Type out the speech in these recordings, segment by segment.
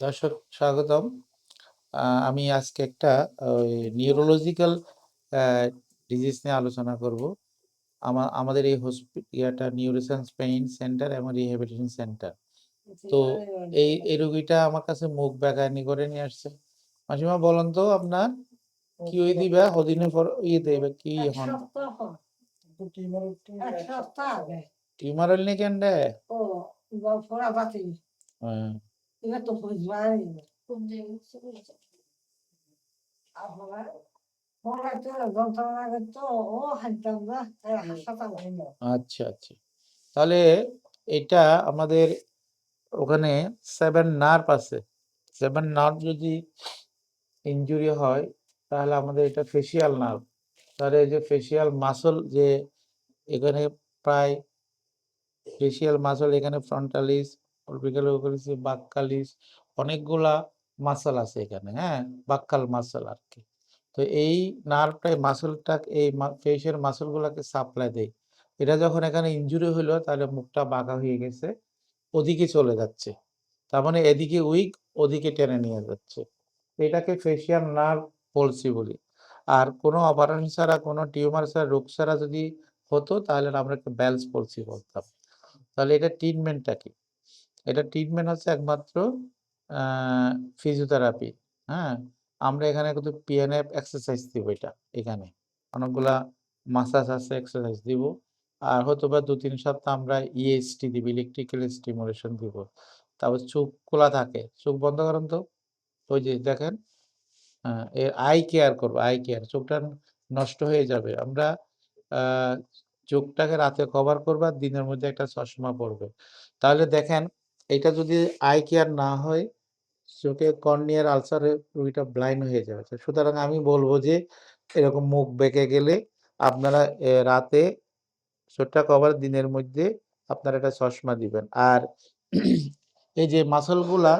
দর্শক স্বাগতম। আমি আজকে একটা নিউরোলজিক্যাল ডিজিজ নিয়ে আলোচনা করব। আমার আমাদের এই হসপিটালটা নিউরোসায়েন্স পেইন সেন্টার এবং রিহ্যাবিলিটেশন সেন্টার তো এই এই রোগীটা আমার কাছে মুখ বেকানি করে নিয়ে আসছে। মাসিমা বলেন তো আপনার কি ওই দিবা? হদিনে পর ইয়ে দেবে কি হন? টিউমার হইলে কেন ও হ্যাঁ, তাই হাসপাতাল হইল আচ্ছা আচ্ছা। তাহলে এটা আমাদের ওখানে সেভেন নার্ভ আছে। সেভেন নার্ভ যদি ইনজুরি হয় তাহলে আমাদের এটা ফেসিয়াল নার্ভ তাহলে এই যে ফেসিয়াল মাসল যে এখানে প্রায় ফেসিয়াল মাসল এখানে ফ্রন্টালিস অরবিক্যাল ওকালিস বাক্কালিস অনেকগুলা মাসল আছে এখানে হ্যাঁ? বাক্কাল মাসল আর কি তো এই নার্ভটা মাসলটা এই ফেসের মাসলগুলোকে সাপ্লাই দেয়। এটা যখন এখানে ইনজুরি হইল, তাহলে মুখটা বাঁকা হয়ে গেছে, ওদিকে চলে যাচ্ছে। তার মানে এদিকে উইক ওদিকে টেনে নিয়ে যাচ্ছে। এটাকে ফেসিয়াল নার্ভ পলসি বলি। আর কোনো অপারেশন ছাড়া, কোনো টিউমার ছাড়া, রোগ ছাড়া যদি হতো, তাহলে আমরা একটা ব্যালস পলসি বলতাম। তাহলে এটা ট্রিটমেন্টটা কি? এটা ট্রিটমেন্ট হচ্ছে একমাত্র ফিজিওথেরাপি হ্যাঁ? আমরা এখানে কিন্তু পিএনএফ এক্সারসাইজ দিব এটা, এখানে। অনেকগুলা মাসাজ আছে এক্সারসাইজ দিব। আর হয়তো বা দু তিন সপ্তাহ আমরা ইএসটি দিব ইলেকট্রিক্যাল স্টিমুলেশন দিব। তারপর চোখ খোলা থাকে। চোখ বন্ধ করেন তো? ওই যে দেখেন হ্যাঁ আই কেয়ার করব আই কেয়ার চোখটা নষ্ট হয়ে যাবে। আমরা চোখটাকে রাতে কভার করব আর দিনের মধ্যে একটা চশমা পড়বে তাহলে দেখেন এটা যদি আই কেয়ার না হয়, চোখে কর্নিয়ার আলসারে রোগীটা ব্লাইন্ড হয়ে যাবে। সুতরাং আমি বলব যে, এরকম মুখ বেঁকে গেলে আপনারা রাতে চোখটা কভার দিনের মধ্যে আপনারা একটা চশমা দিবেন। আর এই যে মাসলগুলা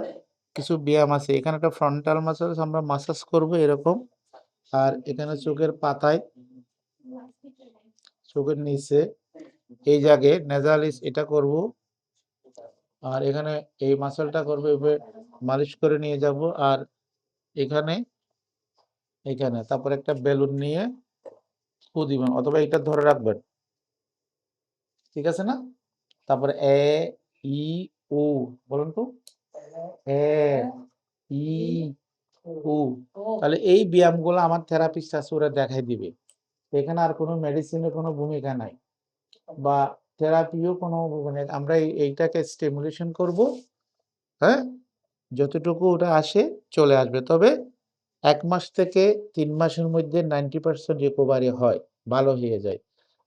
কিছু ব্যায়াম আছে, এখানে একটা ফ্রন্টাল মাসল আমরা মাসাজ করব এরকম। আর এখানে চোখের পাতায়, চোখের নিচে, এই জায়গায় নেজালিস এটা করব। আর এখানে এই মাসলটা করব, এভাবে মালিশ করে নিয়ে যাব, আর এখানে এখানে, তারপর একটা বেলুন নিয়ে ফু দিবেন অথবা এটা ধরে রাখবেন। ঠিক আছে না? তারপরে এ, ই, উ, বলুন তো। এ, ই, উ, তাহলে এই ব্যায়ামগুলো আমার থেরাপিস্ট আছে ওরা দেখাই দিবে। এখানে আর কোনো মেডিসিনের কোনো ভূমিকা নাই। বা থেরাপিও কোনো মানে আমরা এই- এইটাকে স্টিমুলেশন করব হ্যাঁ? যতটুকু ওটা আসে চলে আসবে। তবে এক মাস থেকে তিন মাসের মধ্যে নাইনটি পার্সেন্ট রিকভারি হয় ভালো হয়ে যায়।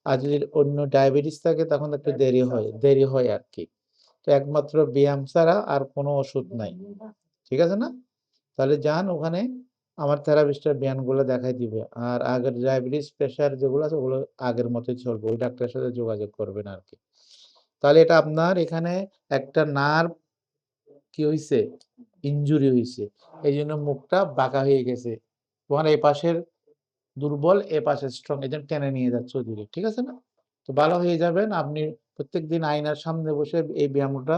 আর যদি অন্য ডায়াবেটিস থাকে তখন একটু দেরি হয় দেরি হয় আর কি। তো একমাত্র ব্যায়াম ছাড়া আর কোনো ওষুধ নাই ঠিক আছে না? তাহলে যান ওখানে আমার থেরাপিস্টের ব্যায়ামগুলো দেখাই দিবে। আর আগের ডায়াবেটিস প্রেশার যেগুলো আছে ওগুলো আগের মতোই চলবে। ওই ডাক্তারের সাথে যোগাযোগ করবেন আর কি তাহলে এটা আপনার এখানে একটা নার্ভ কি হয়েছে ইনজুরি হয়েছে এই জন্য মুখটা বাঁকা হয়ে গেছে। তোমার এই পাশের দুর্বল এ পাশে স্ট্রং এই জন্য টেনে নিয়ে যাচ্ছে ওদিকে। ঠিক আছে না? তো ভালো হয়ে যাবেন। আপনি প্রত্যেকদিন আয়নার সামনে বসে এই ব্যায়ামটা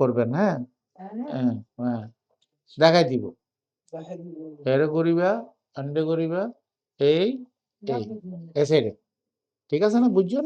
করবেন হ্যাঁ? হ্যাঁ। হ্যাঁ দেখাই দিব। এরে করিবা আন্ডে করিবা এই এই ঠিক আছে না? বুঝছ না?